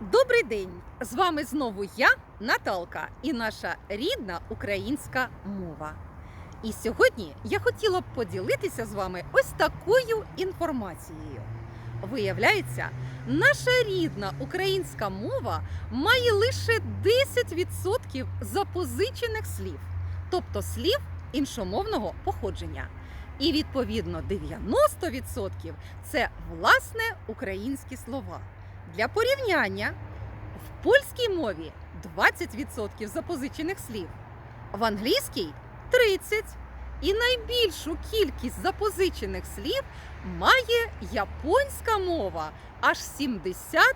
Добрий день! З вами знову я, Наталка, і наша рідна українська мова. І сьогодні я хотіла б поділитися з вами ось такою інформацією. Виявляється, наша рідна українська мова має лише 10% запозичених слів, тобто слів іншомовного походження. І відповідно 90% це власне українські слова. Для порівняння в польській мові 20% запозичених слів, в англійській 30%. І найбільшу кількість запозичених слів має японська мова аж 70%.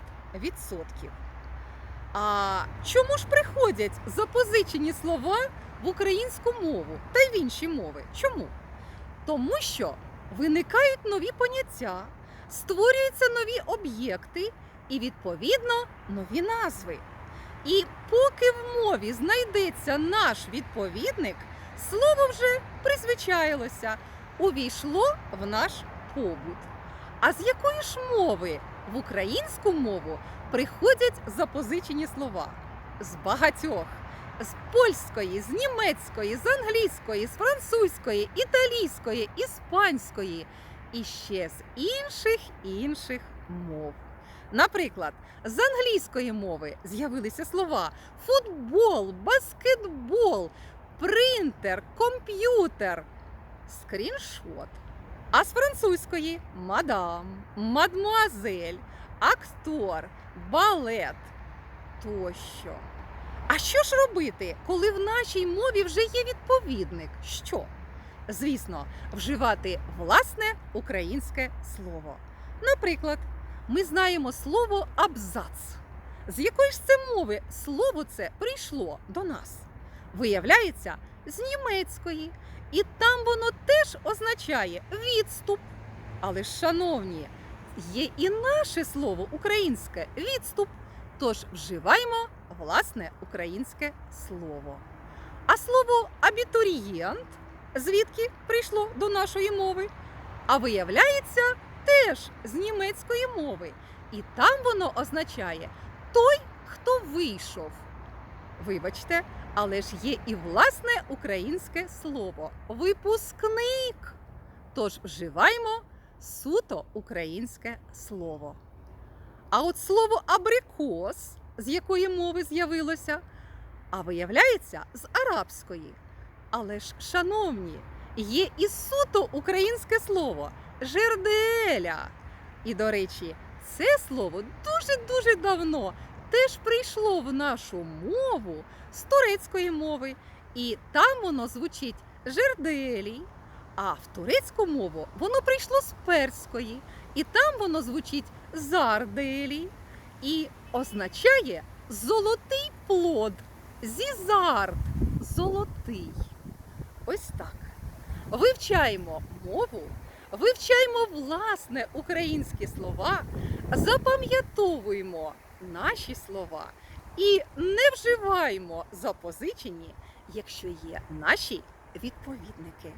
А чому ж приходять запозичені слова в українську мову та й в інші мови? Чому? Тому що виникають нові поняття, створюються нові об'єкти і, відповідно, нові назви. І поки в мові знайдеться наш відповідник, слово вже призвичаїлося, увійшло в наш побут. А з якої ж мови в українську мову приходять запозичені слова? З багатьох. З польської, з німецької, з англійської, з французької, італійської, іспанської і ще з інших інших мов. Наприклад, з англійської мови з'явилися слова футбол, баскетбол, принтер, комп'ютер, скріншот. А з французької мадам, мадмуазель, актор, балет тощо. А що ж робити, коли в нашій мові вже є відповідник? Що? Звісно, вживати власне українське слово. Наприклад, ми знаємо слово абзац. З якої ж це мови слово це прийшло до нас? Виявляється, з німецької. І там воно теж означає відступ. Але ж, шановні, є і наше слово українське відступ. Тож вживаємо власне українське слово. А слово абітурієнт звідки прийшло до нашої мови? А виявляється, теж з німецької мови. І там воно означає той, хто вийшов. Вибачте, але ж є і власне українське слово випускник. Тож вживаємо суто українське слово. А от слово абрикос з якої мови з'явилося? А виявляється, з арабської. Але ж, шановні, є і суто українське слово жерделя. І, до речі, це слово дуже-дуже давно теж прийшло в нашу мову з турецької мови, і там воно звучить жерделій. А в турецьку мову воно прийшло з перської, і там воно звучить зарделій і означає золотий плод, зізард, золотий. Ось так. Вивчаємо мову, вивчаємо власне українські слова, запам'ятовуємо наші слова і не вживаємо запозичені, якщо є наші відповідники.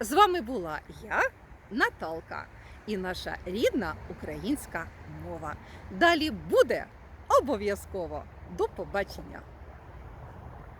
З вами була я, Наталка, і наша рідна українська мова. Далі буде обов'язково. До побачення!